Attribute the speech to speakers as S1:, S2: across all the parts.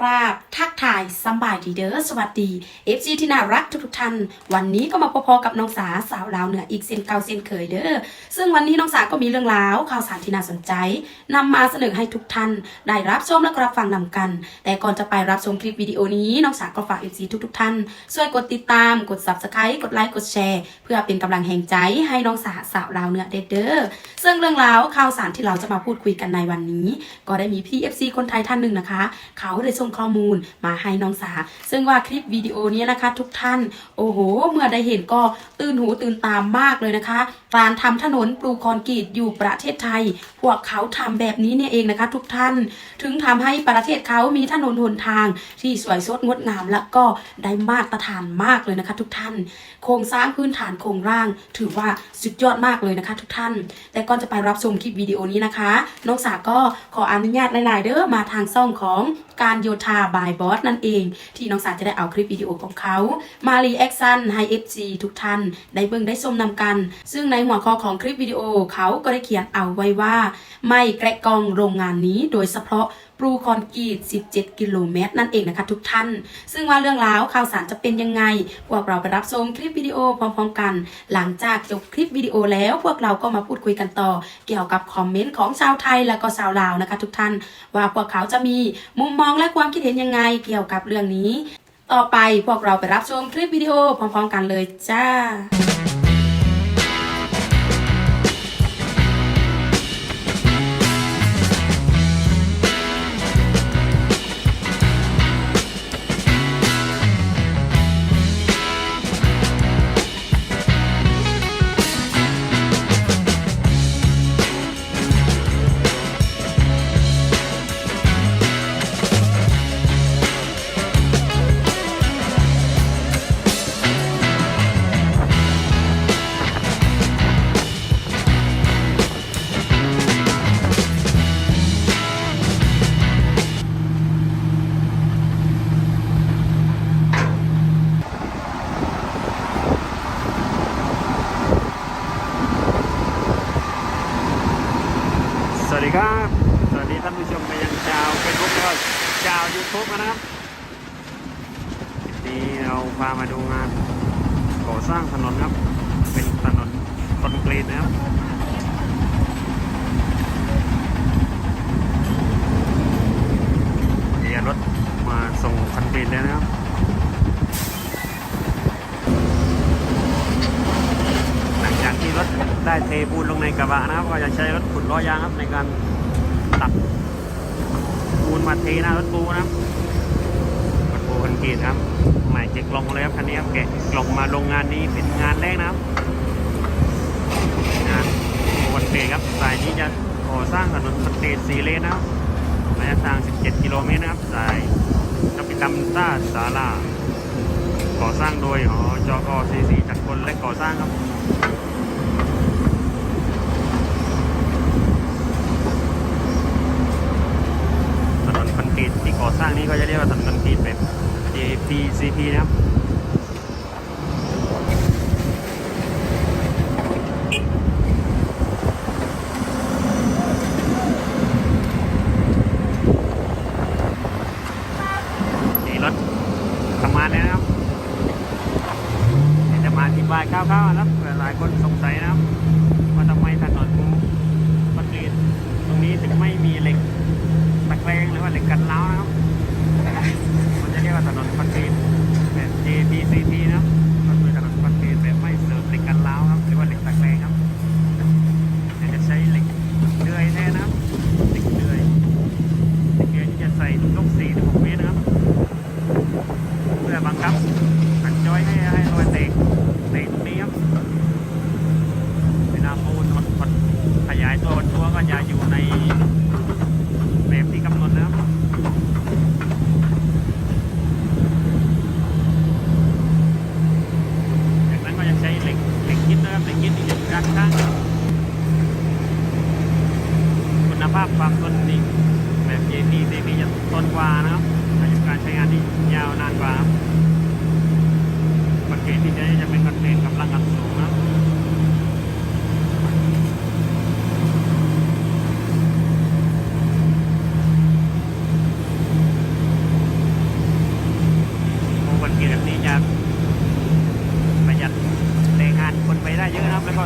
S1: กราบทักทายสบายดีเด้อสวัสดี FC ที่น่ารักทุกๆท่านวันนี้ก็มาพอๆกับน้องสาสาวลาวเหนืออีกเส้นเก่าเส้นเคยเด้อซึ่งวันนี้น้องสาก็มีเรื่องราวข่าวสารที่น่าสนใจนำมาเสนอให้ทุกท่าน ได้รับชมและรับฟังนำกัน แต่ก่อนจะไปรับชมคลิปวิดีโอนี้น้องสาก็ฝาก FC ทุกๆท่านช่วยกดติดตามกด Subscribe กดไลค์กดแชร์ เพื่อเป็นกำลังแห่งใจให้น้องสาสาวลาวเหนือเด้อซึ่งเรื่องราวข่าวสารที่เราจะมาพูดคุยกันในวันนี้ ก็ได้มีพี่ FC คนไทยท่านหนึ่งนะคะ เขาได้ส่งข้อมูลมาให้น้องสา ซึ่งว่าคลิปวิดีโอนี้นะคะ ทุกท่าน โอ้โห เมื่อได้เห็นก็ตื่นหูตื่นตามมากเลยนะคะ การทำถนนปลูกคอนกรีตอยู่ประเทศไทย พวกเขาทำแบบนี้เนี่ยเองนะคะ ทุกท่าน ถึงทำให้ประเทศเขามีถนนหนทาง ที่สวยสดงดงามและก็ได้มาตรฐานมากเลยนะคะ ทุกท่าน โครงสร้างพื้นฐานโครงร่าง ถือว่าสุดยอดมากเลยนะคะ ทุกท่าน แต่ก่อนจะไปรับชมคลิปวิดีโอนี้นะคะ น้องสาก็ขออนุญาตหลาย ๆ เด้อมาทางซ่องของการโยธาบายบอสนั่นเอง ที่น้องสาจะได้เอาคลิปวิดีโอของเขามารีแอคชั่นให้ FG ทุกท่านได้เบิ่งได้ชมนำกัน ซึ่งในหัวข้อของคลิปวิดีโอเขาก็ได้เขียนเอาไว้ว่า ไม่แกะกองโรงงานนี้โดยเฉพาะ ปลูคอนกรีต 17 กิโลเมตร นั่นเองนะคะทุกท่าน ซึ่งว่าเรื่องราวข่าวสารจะเป็นยังไง พวกเราไปรับชมคลิปวิดีโอพร้อมๆกัน หลังจากจบคลิปวิดีโอแล้วพวกเราก็มาพูดคุยกันต่อ เกี่ยวกับคอมเมนต์ของชาวไทยและก็ชาวลาวนะคะ ทุกท่าน ว่าพวกเขาจะมีมุมมองและความคิดเห็นยังไงเกี่ยวกับเรื่องนี้ ต่อไปพวกเราไปรับชมคลิปวิดีโอพร้อมๆกันเลยจ้า
S2: งคอนกรีตแล้วนะครับหลังจากที่รถได้เทปูนลงในกระบะนะครับก็จะใช้รถขุดล้อยางครับในการตักปูนมาเทหน้ารถปูนะครับรถปูคอนกรีตครับใหม่เจ็กลงเลยครับคันนี้ครับแกะกล่องมาโรงงานนี้เป็นงานแรกนะครับงานคอนกรีตครับสายนี้จะก่อสร้างถนนคอนกรีตสีเลนนะครับระยะทาง 17 กิโลเมตรนะครับสาย นพิตำต้าสาราก่อสร้างโดยหอจกซีซีจากรกลและก่อสร้างครับ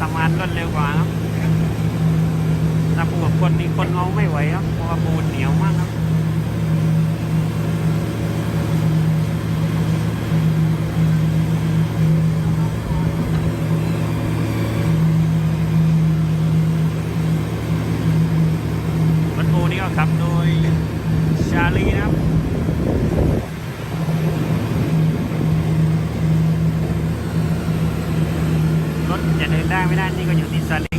S2: ทำงานรวดเร็วกว่าครับถ้าปูกัคนนี่คนเอาไม่ไหวครับเพราะว่าปูเหนียวมากครับ ได้ไม่ได้นี่ก็อยู่ที่สลิ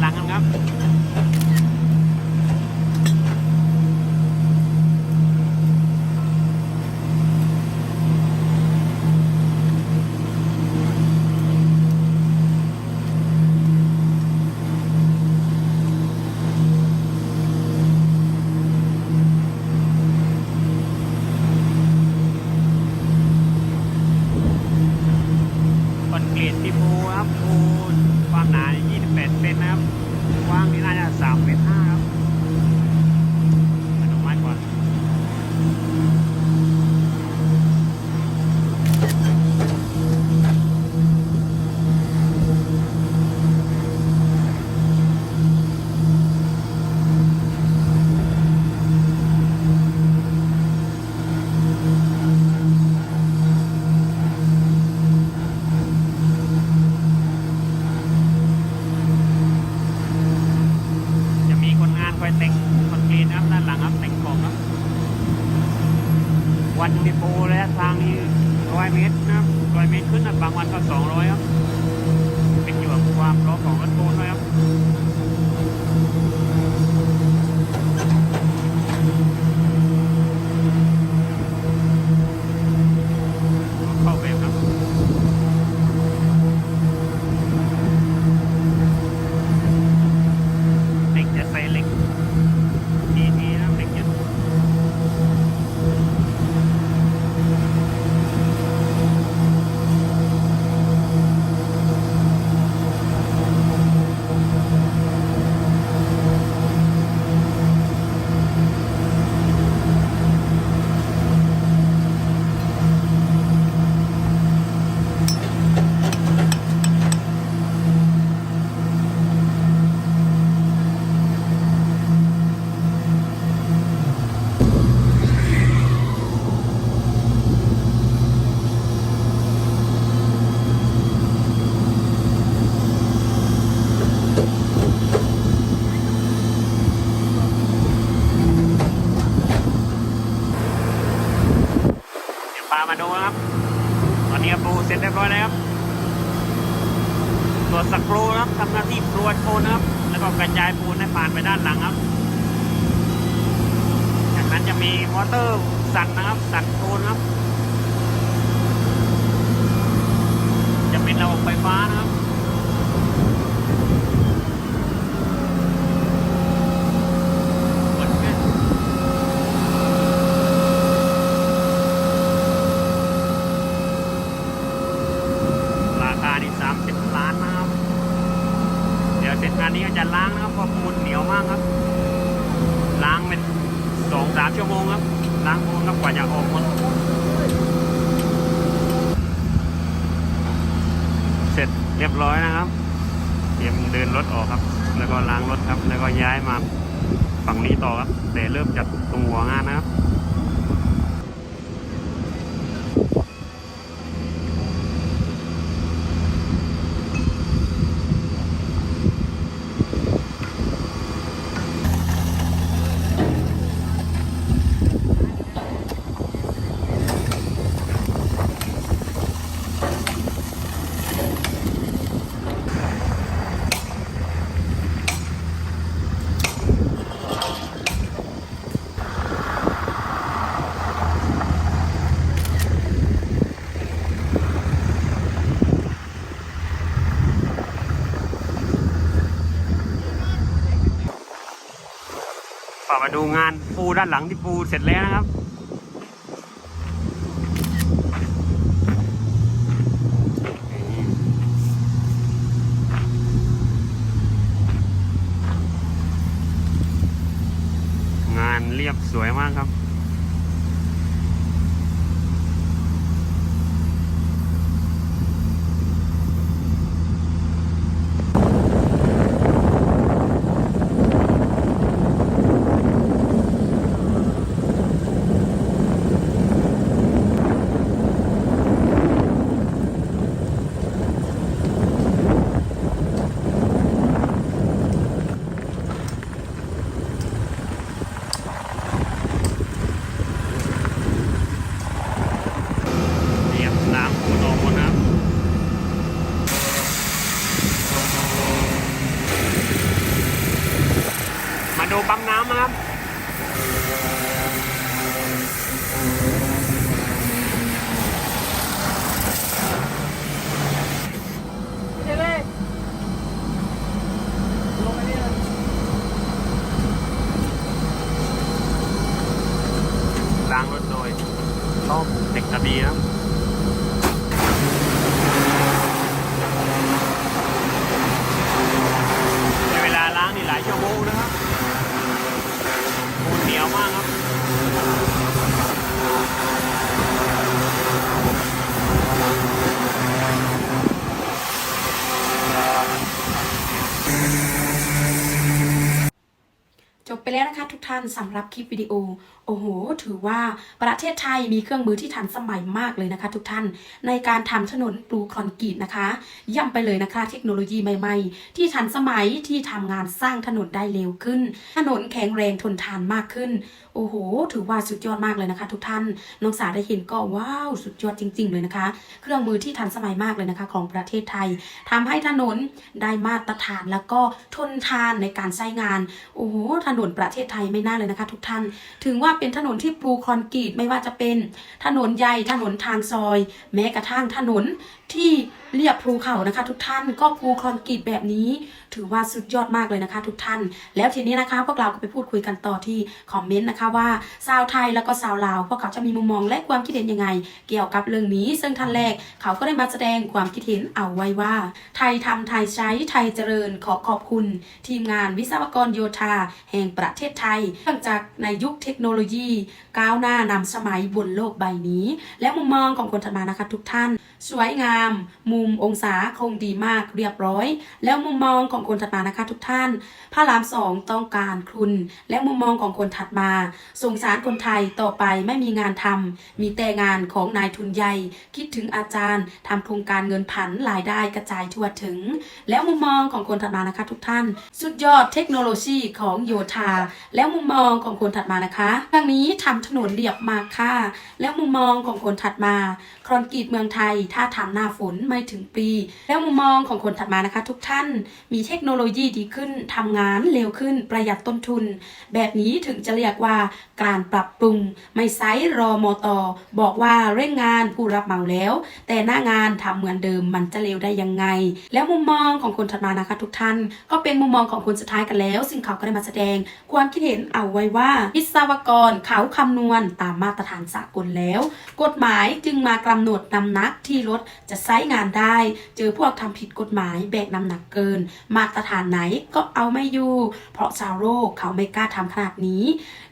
S2: หลังกันครับ วันมีโปรระยะทางนี้ร้อยเมตรนะร้อยเมตรขึ้นนะบางวันก็สองร้อยครับ เป็นอยู่กับความร้อนของรถโปรด้วยครับ เร็จเรียบร้อยแล้วครับตัวสกรูนะครับทำหน้าที่ตรวจปูนนะครับ แล้วก็กระจายปูนให้ผ่านไปด้านหลังครับ จากนั้นจะมีมอเตอร์สั่นนะครับ สั่นปูนครับ จะเป็นระบบไฟฟ้านะครับ กดแค่ราคานี่สามสิบล้านนะครับ เดี๋ยวเสร็จงานนี้ก็จะล้างนะครับเพราะปูนเหนียวมากครับ ล้างเป็นสองสามชั่วโมงครับ ล้างปูนครับกว่าจะออกหมด เสร็จเรียบร้อยนะครับ เตรียมเดินรถออกครับ แล้วก็ล้างรถครับ แล้วก็ ย้ายมาฝั่งนี้ต่อครับ แต่เริ่มจากตรงหัวงานนะครับ มาดูงานปูด้านหลังที่ปูเสร็จแล้วนะครับ งานเรียบสวยมากครับ เรียบน้ำปูนออกหมดนะครับ มาดู ปั๊มน้ำนะครับ ล้างรถโดยต้อมเด็กกระบีนะครับใช้เวลาล้างนี่หลายชั่วโมงนะครับปูนเหนียวมากครับ
S1: จ จบ ไปแล้วนะคะ ทุกท่านสำหรับคลิปวิดีโอ โอ้โห ถือว่าประเทศไทยมีเครื่องมือที่ทันสมัยมากเลยนะคะ ทุกท่านในการทำถนนปลูคอนกรีตนะคะ ย่ำไปเลยนะคะ เทคโนโลยีใหม่ ๆ ที่ทันสมัยที่ทำงานสร้างถนนได้เร็วขึ้น ถนนแข็งแรงทนทานมากขึ้น โอ้โห ถือว่าสุดยอดมากเลยนะคะ ทุกท่านน้องสาได้เห็นก็ว้าวสุดยอดจริง ๆ เลยนะคะ เครื่องมือที่ทันสมัยมากเลยนะคะ ของประเทศไทยทำให้ถนนได้มาตรฐานแล้วก็ทนทานในการใช้งานโอ้โหถนนประเทศไทยไม่น่าเลยนะคะ ทุกท่าน ถึงว่าเป็นถนนที่ปูคอนกรีตไม่ว่าจะเป็นถนนใหญ่ถนนทางซอย แม้กระทั่งถนนที่เรียบภูเขานะคะ ทุกท่านก็ปูคอนกรีตแบบนี้ ถือว่าสุดยอดมากเลยนะคะ ทุกท่าน แล้วทีนี้นะคะพวกเราก็ไปพูดคุยกันต่อที่คอมเมนต์นะคะว่าชาวไทยแล้วก็ชาวลาวพวกเขาจะมีมุมมองและความคิดเห็นยังไง เกี่ยวกับเรื่องนี้ ซึ่งท่านแรกเขาก็ได้มาแสดงความคิดเห็นเอาไว้ว่า ไทยทำไทยใช้ไทยเจริญขอขอบคุณ ทีมงานวิศวกรโยธา แห่งประเทศไทยเนื่องจากในยุคเทคโนโลยี ก้าวหน้านำสมัยบนโลกใบนี้ และมุมมองของคนถัดมานะคะทุกท่าน สวยงาม มุมองศาคงดีมากเรียบร้อย แล้วมุมมองของคนถัดมานะคะ ทุกท่าน พระรามสองต้องการคุณ และมุมมองของคนถัดมา สงสารคนไทยต่อไปไม่มีงานทำมีแต่งานของนายทุนใหญ่ คิดถึงอาจารย์ทำโครงการเงินผันรายได้กระจายทั่วถึง แล้วมุมมองของคนถัดมานะคะ ทุกท่าน สุดยอดเทคโนโลยีของโยธา แล้วมุมมองของคนถัดมานะคะทางนี้ทำถนนเรียบมากค่ะ แล้วมุมมองของคนถัดมาคอนกรีตเมืองไทย ถ้าทำหน้าฝนไม่ถึงปี แล้วมุมมองของคนถัดมานะคะ ทุกท่านมีเทคโนโลยีดีขึ้นทำงานเร็วขึ้นประหยัดต้นทุน แบบนี้ถึงจะเรียกว่าการปรับปรุง ไม่ไซส์รอมอตอบอกว่าเร่งงานผู้รับเหมาแล้ว แต่หน้างานทำเหมือนเดิมมันจะเร็วได้ยังไง แล้วมุมมองของคนถัดมานะคะทุกท่าน ก็เป็นมุมมองของคนสุดท้ายกันแล้ว ซึ่งเขาก็ได้มาแสดง ความคิดเห็นเอาไว้ว่าวิศวกรเขาคำนวณตามมาตรฐานสากลแล้ว กฎหมายจึงมากำหนดน้ำหนักที่รถจะใช้งานได้ เจอพวกทำผิดกฎหมายแบกน้ำหนักเกินมาตรฐานไหนก็เอาไม่อยู่ เพราะชาวโลกเขาไม่กล้าทำขนาดนี้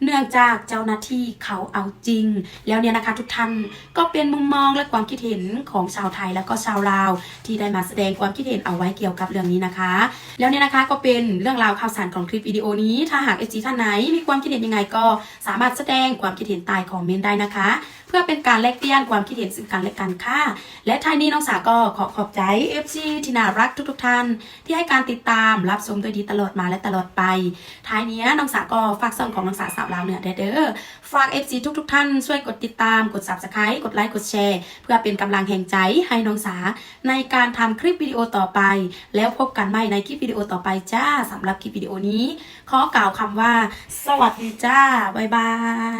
S1: เนื่องจากเจ้าหน้าที่เขาเอาจริง แล้วเนี่ยนะคะทุกท่านก็เป็นมุมมองและความคิดเห็นของชาวไทยแล้วก็ชาวลาว ที่ได้มาแสดงความคิดเห็นเอาไว้เกี่ยวกับเรื่องนี้นะคะ แล้วเนี่ยนะคะก็เป็นเรื่องราวข่าวสารของคลิปวิดีโอนี้ ถ้าหากเอจีท่านไหนมีความคิดเห็นยังไงก็สามารถแสดงความคิดเห็นใต้คอมเมนต์ได้นะคะเพื่อเป็นการแลกเปลี่ยนความคิดเห็นซึ่งกันและกันค่ะ และท้ายนี้น้องสาก็ขอขอบใจ FC ที่น่ารักทุกๆ ท่าน ที่ให้การติดตามรับชมโดยดีตลอดมาและตลอดไป ท้ายนี้น้องสาก็ฝากส่งของน้องสาสาวลาวเหนือเด้อฝาก FC ทุกๆ ท่านช่วยกดติดตามกด Subscribe กดไลค์กดแชร์ เพื่อเป็นกำลังแห่งใจให้น้องสาในการทำคลิปวิดีโอต่อไป แล้วพบกันใหม่ในคลิปวิดีโอต่อไปจ้าสำหรับคลิปวิดีโอนี้ ขอกล่าวคำว่า สวัสดีจ้า บ๊ายบาย